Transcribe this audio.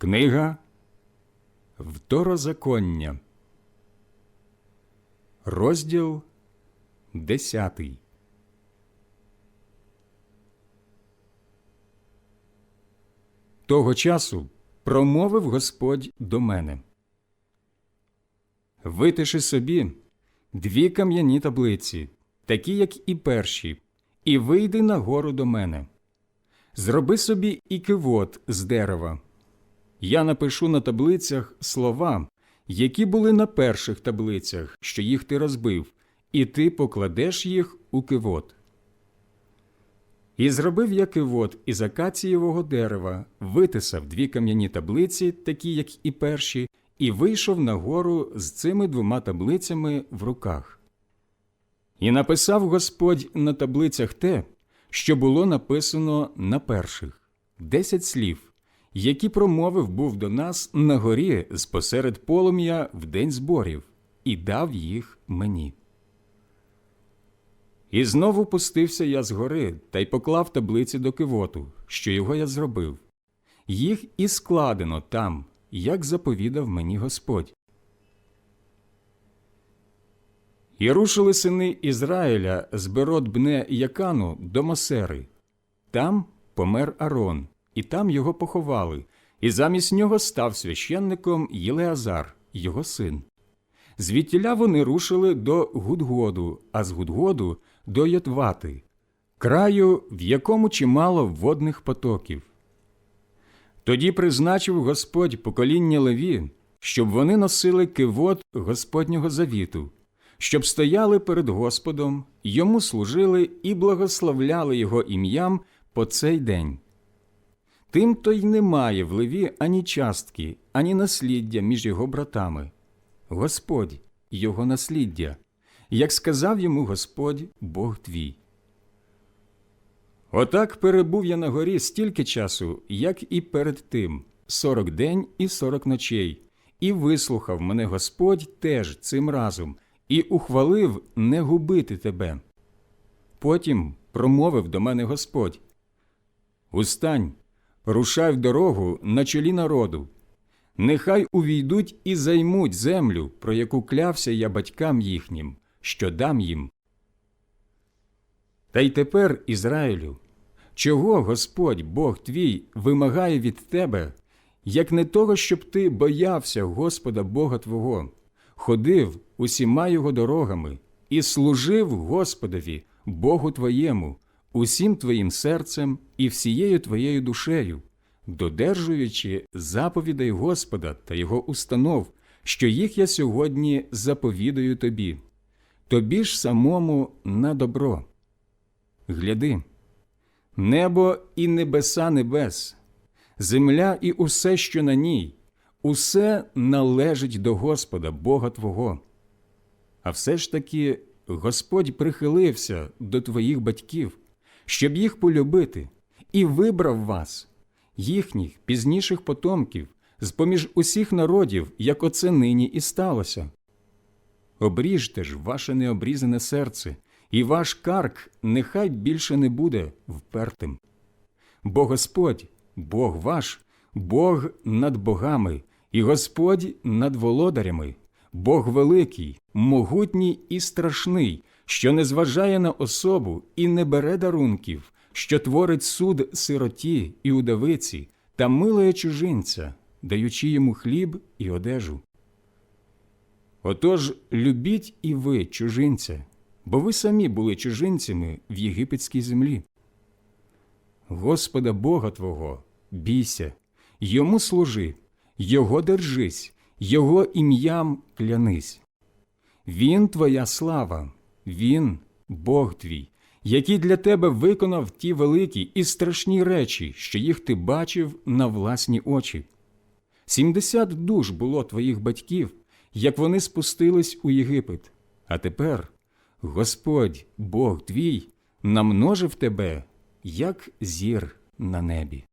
Книга Второзаконня, розділ десятий. Того часу промовив Господь до мене. Витиши собі дві кам'яні таблиці, такі, як і перші, і вийди на гору до мене. Зроби собі і кивот з дерева. Я напишу на таблицях слова, які були на перших таблицях, що їх ти розбив, і ти покладеш їх у кивот. І зробив я кивот із акацієвого дерева, витисав дві кам'яні таблиці, такі, як і перші, і вийшов на гору з цими двома таблицями в руках. І написав Господь на таблицях те, що було написано на перших десять слів, які промовив був до нас на горі з посеред полум'я в день зборів, і дав їх мені. І знову пустився я з гори та й поклав таблиці до кивоту, що його я зробив. Їх і складено там, як заповідав мені Господь. І рушили сини Ізраїля з Берот Якану до Мосери. Там помер Арон, і там його поховали, і замість нього став священником Єлеазар, його син. Звідтіля вони рушили до Гудгоду, а з Гудгоду до Йотвати, краю, в якому чимало водних потоків. Тоді призначив Господь покоління Леві, щоб вони носили кивот Господнього завіту, щоб стояли перед Господом, йому служили і благословляли його ім'ям по цей день. Тим то й немає в Леві ані частки, ані насліддя між його братами. Господь його насліддя, як сказав йому Господь Бог твій. Отак перебув я на горі стільки часу, як і перед тим, сорок день і сорок ночей, і вислухав мене Господь теж цим разом, і ухвалив не губити тебе. Потім промовив до мене Господь Устань, рушай в дорогу на чолі народу. Нехай увійдуть і займуть землю, про яку клявся я батькам їхнім, що дам їм. Та й тепер, Ізраїлю, чого Господь Бог твій вимагає від тебе, як не того, щоб ти боявся Господа Бога Твого, ходив усіма його дорогами і служив Господові, Богу твоєму, усім твоїм серцем і всією твоєю душею, додержуючи заповідей Господа та Його установ, що їх я сьогодні заповідаю тобі, тобі ж самому на добро. Гляди, небо і небеса небес, земля і усе, що на ній, усе належить до Господа, Бога Твого. А все ж таки Господь прихилився до твоїх батьків, щоб їх полюбити, і вибрав вас, їхніх пізніших потомків, з поміж усіх народів, як оце нині і сталося. Обріжте ж ваше необрізане серце, і ваш карк нехай більше не буде впертим. Бо Господь, Бог ваш, Бог над богами, і Господь над володарями, Бог великий, могутній і страшний, що не зважає на особу і не бере дарунків, що творить суд сироті і удавиці та милує чужинця, даючи йому хліб і одежу. Отож любіть і ви, чужинця, бо ви самі були чужинцями в єгипетській землі. Господа Бога Твого бійся, йому служи, Його держись, Його ім'ям клянись. Він твоя слава, Він Бог твій, який для тебе виконав ті великі і страшні речі, що їх ти бачив на власні очі. Сімдесят душ було твоїх батьків, як вони спустились у Єгипет, а тепер Господь, Бог твій, намножив тебе, як зір на небі.